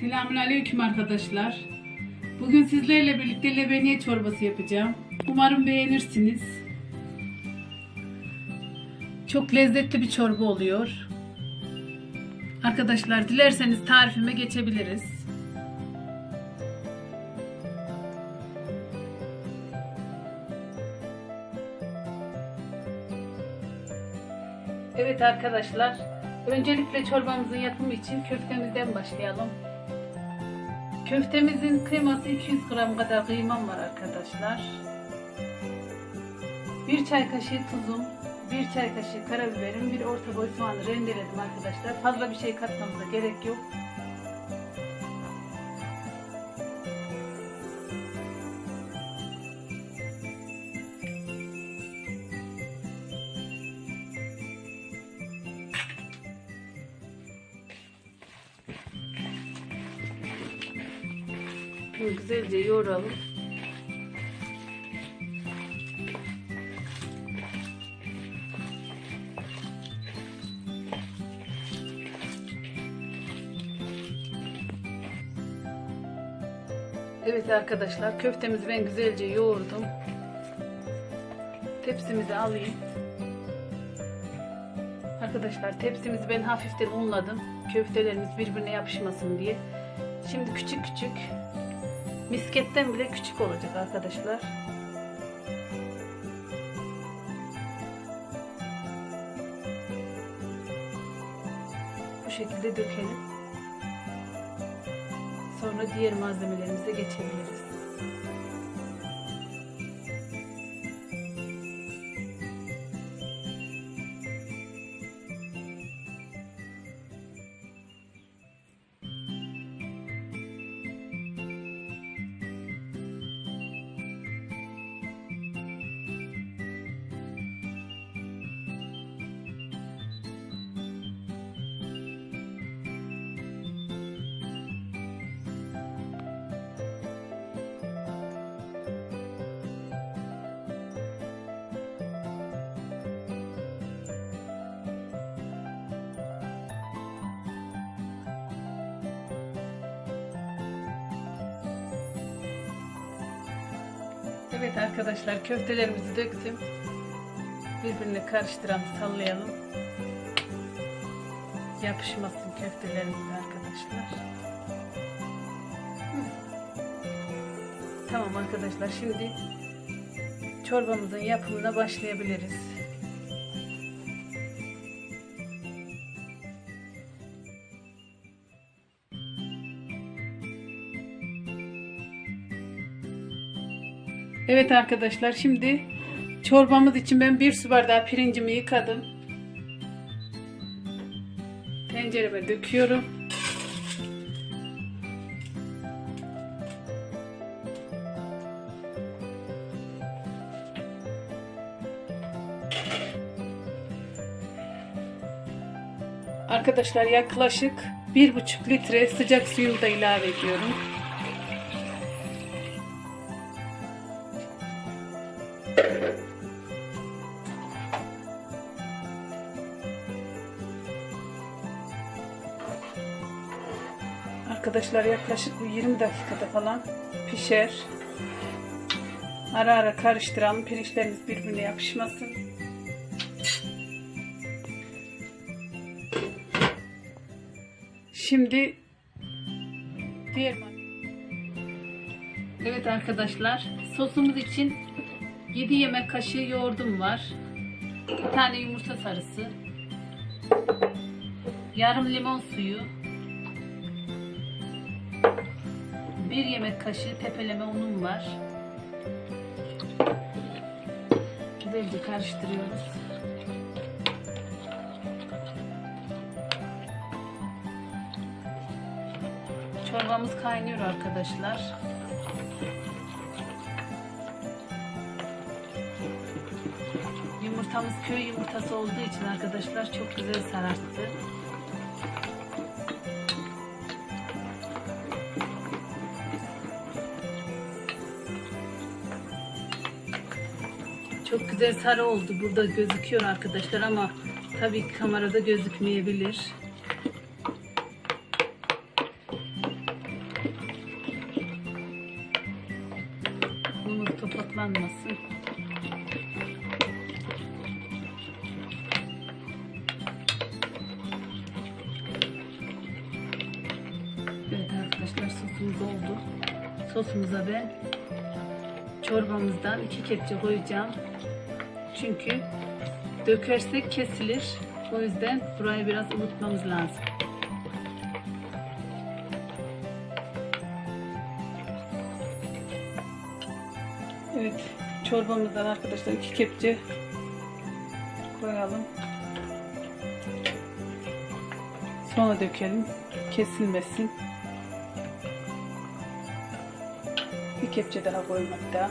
Selamünaleyküm arkadaşlar. Bugün sizlerle birlikte lebeniye çorbası yapacağım. Umarım beğenirsiniz. Çok lezzetli bir çorba oluyor. Arkadaşlar dilerseniz tarifime geçebiliriz. Evet arkadaşlar, öncelikle çorbamızın yapımı için köftemizden başlayalım. Köftemizin kıyması 200 gram kadar kıymam var arkadaşlar. 1 çay kaşığı tuzum, 1 çay kaşığı karabiberim, 1 orta boy soğanı rendeledim arkadaşlar. Fazla bir şey katmamıza gerek yok. Bunu güzelce yoğuralım. Evet arkadaşlar köftemizi ben güzelce yoğurdum. Tepsimizi alayım. Arkadaşlar tepsimizi ben hafiften unladım. Köftelerimiz birbirine yapışmasın diye. Şimdi küçük küçük Misketten bile küçük olacak arkadaşlar. Bu şekilde dökelim. Sonra diğer malzemelerimize geçebiliriz. Evet arkadaşlar köftelerimizi döktüm. Birbirine karıştıralım, sallayalım. Yapışmasın köftelerimiz arkadaşlar. Tamam arkadaşlar şimdi çorbamızın yapımına başlayabiliriz. Evet arkadaşlar şimdi çorbamız için ben bir su bardağı pirincimi yıkadım. Tencereme döküyorum. Arkadaşlar yaklaşık bir buçuk litre sıcak suyumu da ilave ediyorum. Arkadaşlar yaklaşık bu 20 dakikada falan pişer. Ara ara karıştıralım. Pirinçlerimiz birbirine yapışmasın. Şimdi diğer Evet arkadaşlar sosumuz için 7 yemek kaşığı yoğurdum var. Bir tane yumurta sarısı. Yarım limon suyu. 1 yemek kaşığı tepeleme unum var. Güzelce karıştırıyoruz. Çorbamız kaynıyor arkadaşlar. Yumurtamız köy yumurtası olduğu için arkadaşlar çok güzel sararttı. Çok güzel sarı oldu. Burada gözüküyor arkadaşlar ama tabii kamerada gözükmeyebilir. Bunun topaklanmasın. Evet arkadaşlar sosumuz oldu. Sosumuza ben çorbamızdan iki kepçe koyacağım. Çünkü dökersek kesilir. O yüzden burayı biraz unutmamız lazım. Evet, çorbamızdan arkadaşlar iki kepçe koyalım. Sonra dökelim. Kesilmesin. Bir kepçe daha koyalım hatta.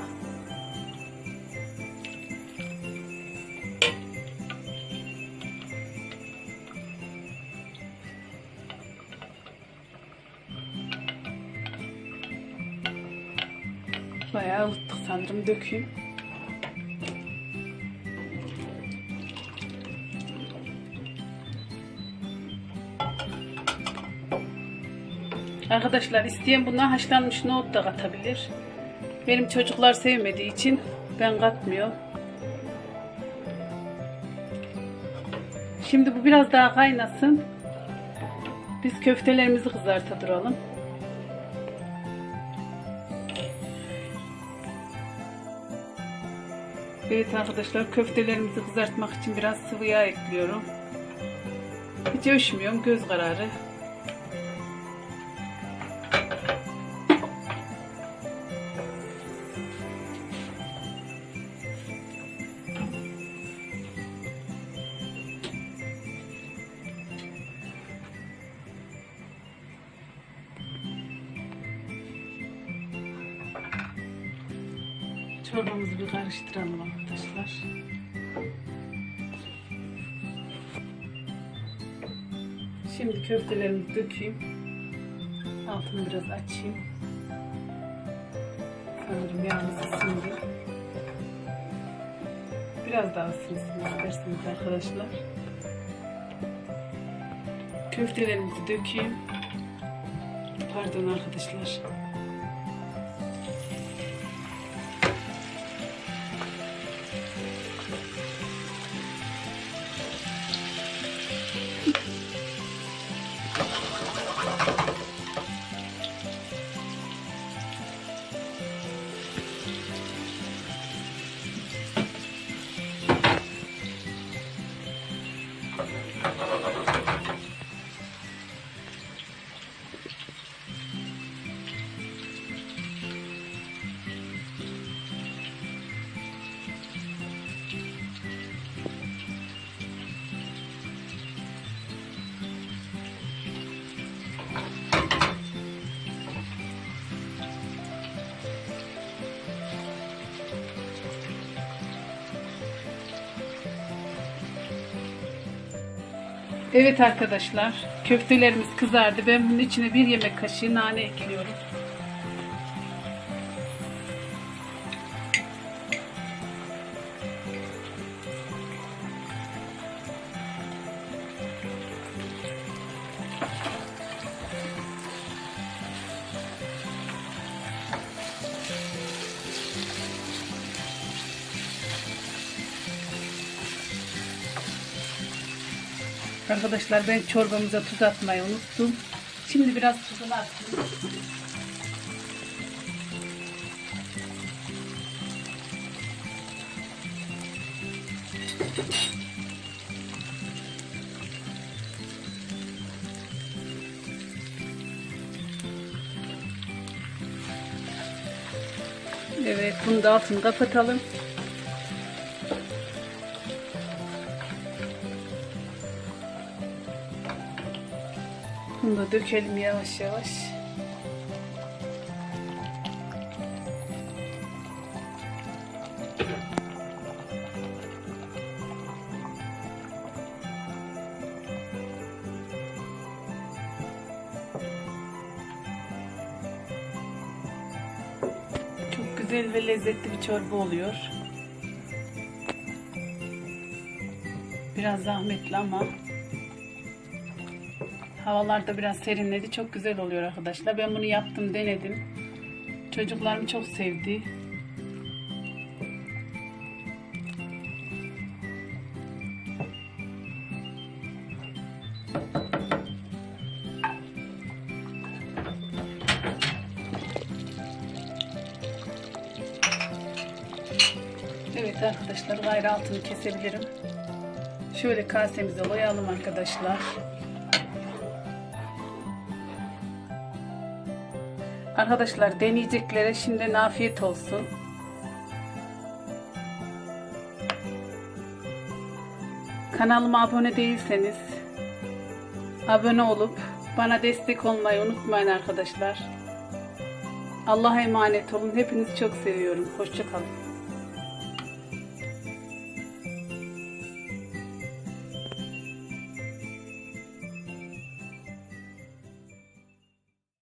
Bayağı ılıttık sanırım. Dökeyim. Arkadaşlar isteyen buna haşlanmış nohut da katabilir. Benim çocuklar sevmediği için ben katmıyorum. Şimdi bu biraz daha kaynasın. Biz köftelerimizi kızarta Evet arkadaşlar köftelerimizi kızartmak için biraz sıvı yağ ekliyorum. Hiç ölçmüyorum göz kararı. Çorbamızı bir karıştıralım arkadaşlar. Şimdi köftelerimizi dökeyim. Altını biraz açayım. Sanırım yağımız ısındı. Biraz daha ısınsın isterseniz arkadaşlar. Köftelerimizi dökeyim. Pardon arkadaşlar. ハハハハ。Evet arkadaşlar, köftelerimiz kızardı. Ben bunun içine bir yemek kaşığı nane ekliyorum. Arkadaşlar ben çorbamıza tuz atmayı unuttum. Şimdi biraz tuzunu atayım. Evet bunu da altını kapatalım. Bunu da dökelim yavaş yavaş. Çok güzel ve lezzetli bir çorba oluyor. Biraz zahmetli ama Havalar da biraz serinledi. Çok güzel oluyor arkadaşlar. Ben bunu yaptım, denedim. Çocuklarım çok sevdi. Evet arkadaşlar gayrı altını kesebilirim. Şöyle kasemize koyalım arkadaşlar. Arkadaşlar deneyeceklere şimdiden afiyet olsun. Kanalıma abone değilseniz abone olup bana destek olmayı unutmayın arkadaşlar. Allah'a emanet olun. Hepinizi çok seviyorum. Hoşçakalın.